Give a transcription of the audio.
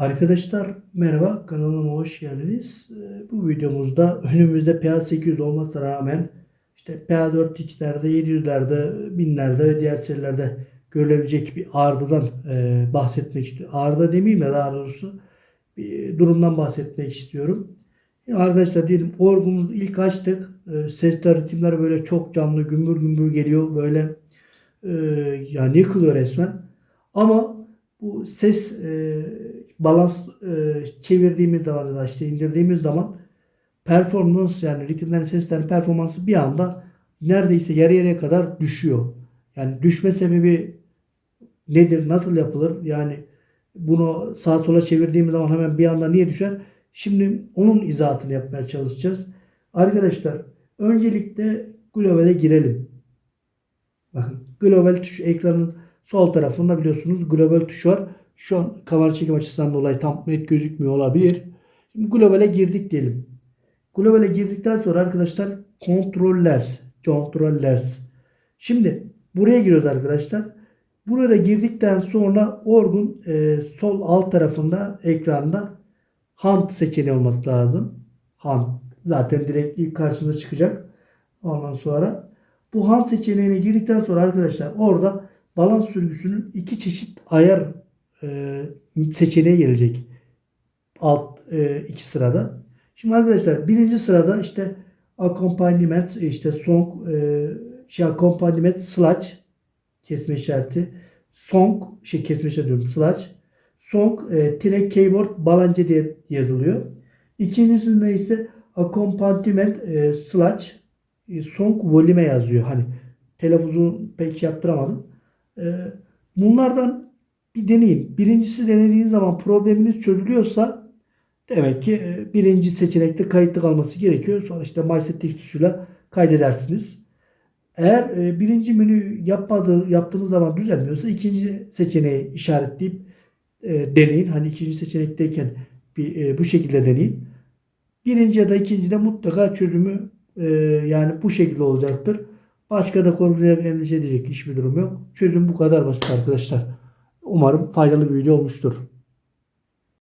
Arkadaşlar merhaba kanalıma hoş geldiniz. Ee, Bu videomuzda önümüzde PA800 olmasına rağmen işte PA4X'lerde, 700'lerde, 1000'lerde ve diğer serilerde görülebilecek bir arızadan e, bahsetmek istiyorum. Arıza demeyeyim de daha doğrusu bir durumdan bahsetmek istiyorum. Ya Arkadaşlar diyelim orgumuzu ilk açtık. E, Sesler, ritimler böyle çok canlı gümbür gümbür geliyor. Böyle e, yani yıkılıyor resmen. Ama bu ses e, balans e, çevirdiğimiz zaman ya da işte indirdiğimiz zaman performans yani ritimlerin seslerin performansı bir anda neredeyse yarı yarıya kadar düşüyor. Yani düşme sebebi nedir? Nasıl yapılır? Yani bunu sağa sola çevirdiğimiz zaman hemen bir anda niye düşer? Şimdi onun izahatını yapmaya çalışacağız. Arkadaşlar öncelikle Global'e girelim. Bakın global tuş ekranın sol tarafında biliyorsunuz global tuş var. Şu an kamera çekim açısından dolayı tam net gözükmüyor olabilir. Şimdi globale girdik diyelim. Globale girdikten sonra arkadaşlar controllers, controllers. Şimdi buraya giriyoruz arkadaşlar. Buraya girdikten sonra orgun e, sol alt tarafında ekranda hunt seçeneği olması lazım. Hunt zaten direkt ilk karşınıza çıkacak. Ondan sonra bu hunt seçeneğine girdikten sonra arkadaşlar orada balans sürgüsünün iki çeşit ayar e, seçeneği gelecek. Alt e, iki sırada. Şimdi arkadaşlar birinci sırada işte accompaniment işte song e, şey accompaniment slash kesme işareti song şey kesme işareti diyorum slash song e, tire keyboard balance diye yazılıyor. İkincisinde ise accompaniment e, slash e, song volume yazıyor. Hani telaffuzu pek yaptıramadım. E, bunlardan bir deneyin. Birincisi denediğiniz zaman probleminiz çözülüyorsa demek ki e, birinci seçenekte kayıtlı kalması gerekiyor. Sonra işte MySetText tuşuyla kaydedersiniz. Eğer e, birinci menü yapmadığı, yaptığınız zaman düzelmiyorsa ikinci seçeneği işaretleyip e, deneyin. Hani ikinci seçenekteyken bir, bu şekilde deneyin. Birinci ya da ikinci de mutlaka çözümü yani bu şekilde olacaktır. Başka da korkacak, endişe edecek hiçbir durum yok. Çözüm bu kadar basit arkadaşlar. Umarım faydalı bir video olmuştur.